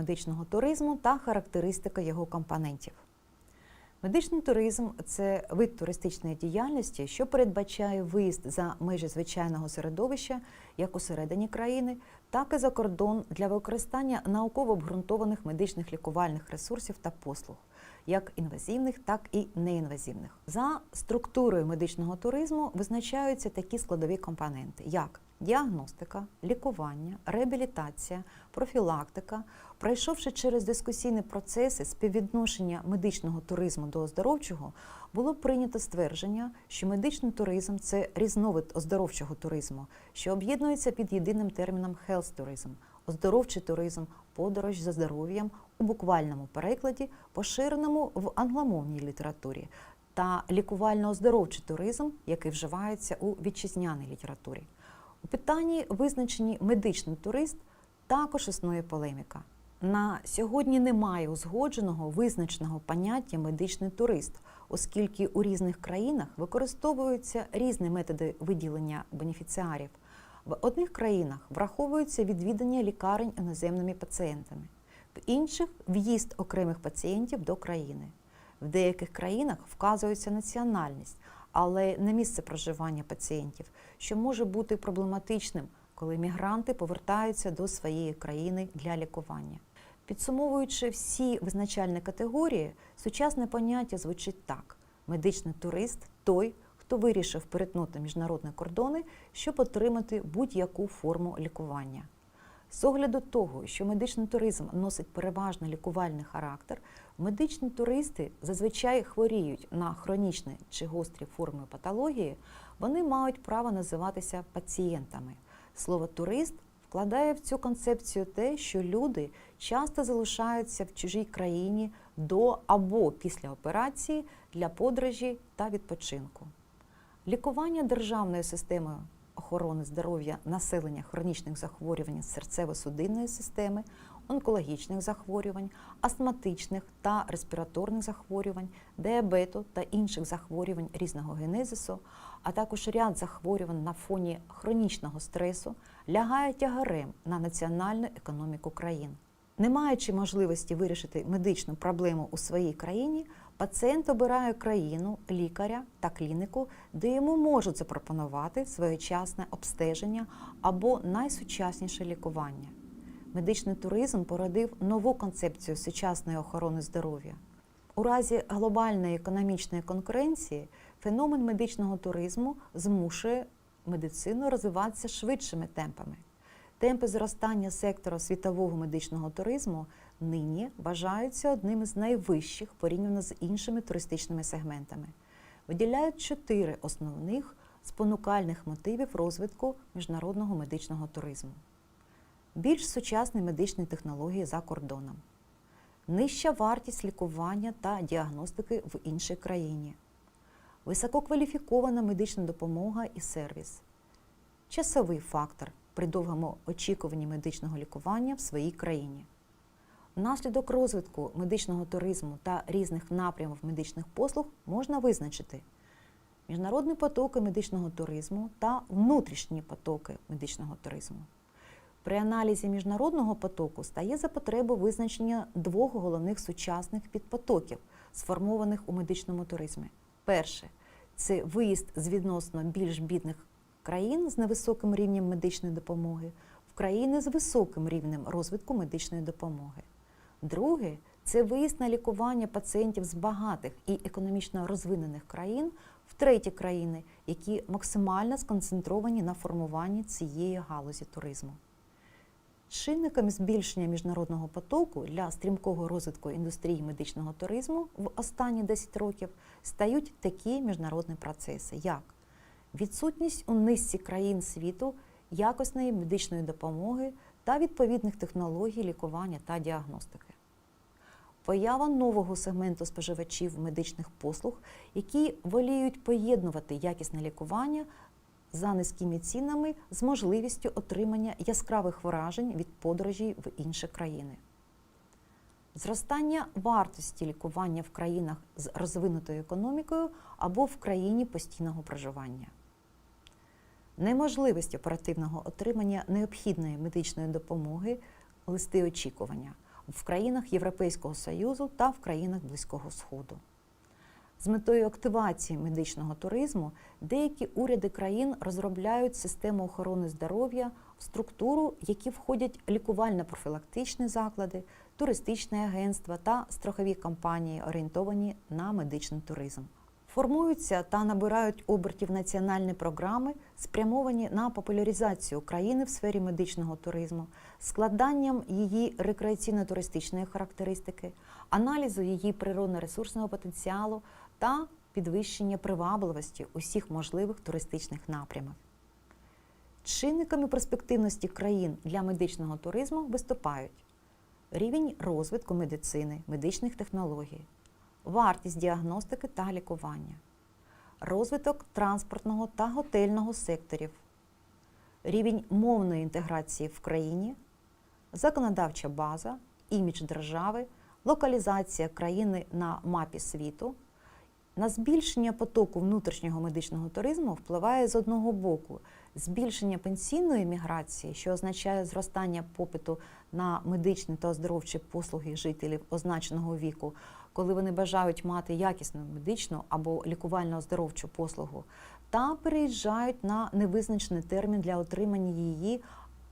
Медичного туризму та характеристика його компонентів. Медичний туризм це вид туристичної діяльності, що передбачає виїзд за межі звичайного середовища як усередині країни, так і за кордон для використання науково обґрунтованих медичних лікувальних ресурсів та послуг, як інвазивних, так і неінвазивних. За структурою медичного туризму визначаються такі складові компоненти, як діагностика, лікування, реабілітація, профілактика, пройшовши через дискусійні процеси співвідношення медичного туризму до оздоровчого, було прийнято ствердження, що медичний туризм це різновид оздоровчого туризму, що об'єднується під єдиним терміном health tourism – оздоровчий туризм, подорож за здоров'ям у буквальному перекладі, поширеному в англомовній літературі, та лікувально-оздоровчий туризм, який вживається у вітчизняній літературі. У питанні визначенні медичний турист також існує полеміка. На сьогодні немає узгодженого визначеного поняття медичний турист, оскільки у різних країнах використовуються різні методи виділення бенефіціарів. В одних країнах враховується відвідання лікарень іноземними пацієнтами, в інших в'їзд окремих пацієнтів до країни. В деяких країнах вказується національність, але не місце проживання пацієнтів, що може бути проблематичним, коли мігранти повертаються до своєї країни для лікування. Підсумовуючи всі визначальні категорії, сучасне поняття звучить так: медичний турист той, хто вирішив перетнути міжнародні кордони, щоб отримати будь-яку форму лікування. З огляду того, що медичний туризм носить переважно лікувальний характер, медичні туристи зазвичай хворіють на хронічні чи гострі форми патології, вони мають право називатися пацієнтами. Слово турист вкладає в цю концепцію те, що люди часто залишаються в чужій країні до або після операції для подорожі та відпочинку. Лікування державною системою охорони здоров'я населення хронічних захворювань серцево-судинної системи, онкологічних захворювань, астматичних та респіраторних захворювань, діабету та інших захворювань різного генезису, а також ряд захворювань на фоні хронічного стресу, лягає тягарем на національну економіку країн. Не маючи можливості вирішити медичну проблему у своїй країні, пацієнт обирає країну, лікаря та клініку, де йому можуть запропонувати своєчасне обстеження або найсучасніше лікування. Медичний туризм породив нову концепцію сучасної охорони здоров'я. У разі глобальної економічної конкуренції феномен медичного туризму змушує медицину розвиватися швидшими темпами. Темпи зростання сектора світового медичного туризму нині вважаються одним із найвищих порівняно з іншими туристичними сегментами. Виділяють чотири основних спонукальних мотивів розвитку міжнародного медичного туризму. Більш сучасні медичні технології за кордоном, нижча вартість лікування та діагностики в іншій країні, висококваліфікована медична допомога і сервіс, часовий фактор при довгому очікуванні медичного лікування в своїй країні. Внаслідок розвитку медичного туризму та різних напрямів медичних послуг можна визначити міжнародні потоки медичного туризму та внутрішні потоки медичного туризму. При аналізі міжнародного потоку стає за потребу визначення двох головних сучасних підпотоків, сформованих у медичному туризмі. Перше це виїзд з відносно більш бідних країн з невисоким рівнем медичної допомоги в країни з високим рівнем розвитку медичної допомоги. Друге це виїзд на лікування пацієнтів з багатих і економічно розвинених країн в треті країни, які максимально сконцентровані на формуванні цієї галузі туризму. Чинниками збільшення міжнародного потоку для стрімкого розвитку індустрії медичного туризму в останні 10 років стають такі міжнародні процеси, як відсутність у низці країн світу якісної медичної допомоги та відповідних технологій лікування та діагностики. Поява нового сегменту споживачів медичних послуг, які воліють поєднувати якісне лікування за низькими цінами з можливістю отримання яскравих вражень від подорожей в інші країни. Зростання вартості лікування в країнах з розвинутою економікою або в країні постійного проживання. Неможливість оперативного отримання необхідної медичної допомоги листи очікування в країнах Європейського Союзу та в країнах Близького Сходу. З метою активації медичного туризму деякі уряди країн розробляють систему охорони здоров'я в структуру, які входять лікувально-профілактичні заклади, туристичні агентства та страхові компанії, орієнтовані на медичний туризм. Формуються та набирають обертів національні програми, спрямовані на популяризацію України в сфері медичного туризму, складанням її рекреаційно-туристичної характеристики, аналізу її природно-ресурсного потенціалу та підвищення привабливості усіх можливих туристичних напрямів. Чинниками перспективності країн для медичного туризму виступають рівень розвитку медицини, медичних технологій, вартість діагностики та лікування, розвиток транспортного та готельного секторів, рівень мовної інтеграції в країні, законодавча база, імідж держави, локалізація країни на мапі світу. На збільшення потоку внутрішнього медичного туризму впливає з одного боку збільшення пенсійної міграції, що означає зростання попиту на медичні та оздоровчі послуги жителів означеного віку, коли вони бажають мати якісну медичну або лікувально-оздоровчу послугу, та переїжджають на невизначений термін для отримання її.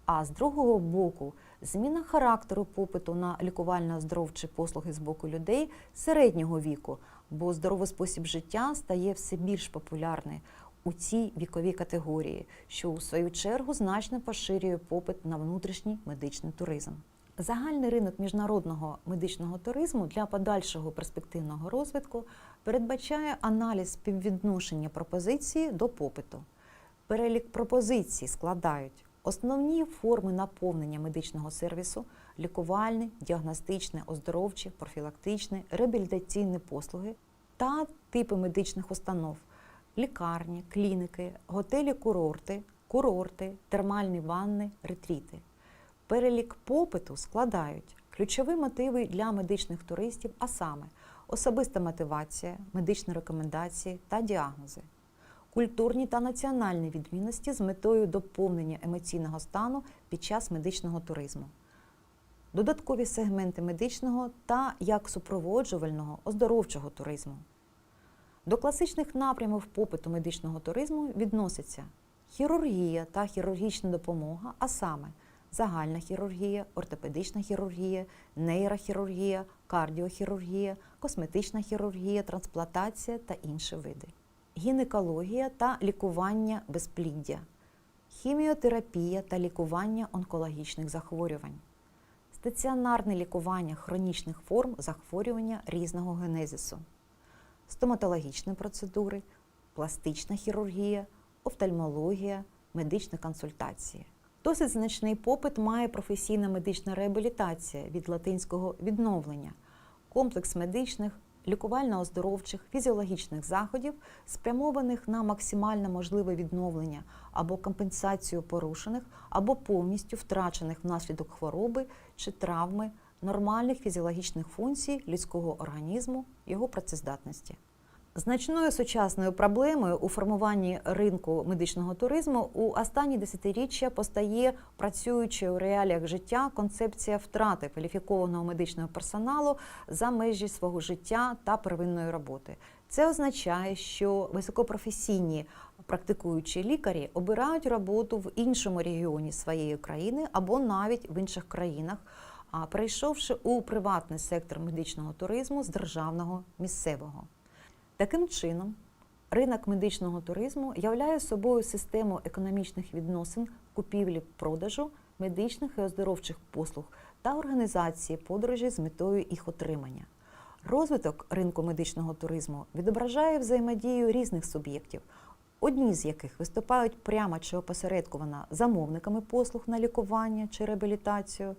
А з другого боку, зміна характеру попиту на лікувально-оздоровчі послуги з боку людей середнього віку, бо здоровий спосіб життя стає все більш популярний у цій віковій категорії, що у свою чергу значно поширює попит на внутрішній медичний туризм. Загальний ринок міжнародного медичного туризму для подальшого перспективного розвитку передбачає аналіз співвідношення пропозиції до попиту. Перелік пропозицій складають основні форми наповнення медичного сервісу, лікувальні, діагностичні, оздоровчі, профілактичні, реабілітаційні послуги та типи медичних установ, лікарні, клініки, готелі-курорти, курорти, термальні ванни, ретріти. Перелік попиту складають ключові мотиви для медичних туристів, а саме особиста мотивація, медичні рекомендації та діагнози, культурні та національні відмінності з метою доповнення емоційного стану під час медичного туризму, додаткові сегменти медичного та як супроводжувального оздоровчого туризму. До класичних напрямів попиту медичного туризму відносяться хірургія та хірургічна допомога, а саме загальна хірургія, ортопедична хірургія, нейрохірургія, кардіохірургія, косметична хірургія, трансплантація та інші види, гінекологія та лікування безпліддя, хіміотерапія та лікування онкологічних захворювань, стаціонарне лікування хронічних форм захворювання різного генезису, стоматологічні процедури, пластична хірургія, офтальмологія, медичні консультації. Досить значний попит має професійна медична реабілітація від латинського відновлення, комплекс медичних, лікувально-оздоровчих, фізіологічних заходів, спрямованих на максимально можливе відновлення або компенсацію порушених, або повністю втрачених внаслідок хвороби чи травми нормальних фізіологічних функцій людського організму, його працездатності. Значною сучасною проблемою у формуванні ринку медичного туризму у останні десятиріччя постає працюючи у реаліях життя концепція втрати кваліфікованого медичного персоналу за межі свого життя та первинної роботи. Це означає, що високопрофесійні практикуючі лікарі обирають роботу в іншому регіоні своєї країни або навіть в інших країнах, а перейшовши у приватний сектор медичного туризму з державного місцевого. Таким чином, ринок медичного туризму являє собою систему економічних відносин купівлі-продажу медичних і оздоровчих послуг та організації подорожі з метою їх отримання. Розвиток ринку медичного туризму відображає взаємодію різних суб'єктів, одні з яких виступають прямо чи опосередковано замовниками послуг на лікування чи реабілітацію,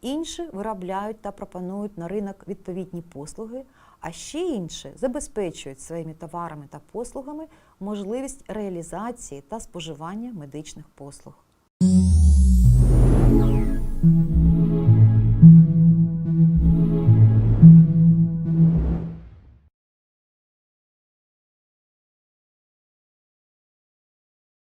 інші виробляють та пропонують на ринок відповідні послуги, а ще інше забезпечують своїми товарами та послугами можливість реалізації та споживання медичних послуг.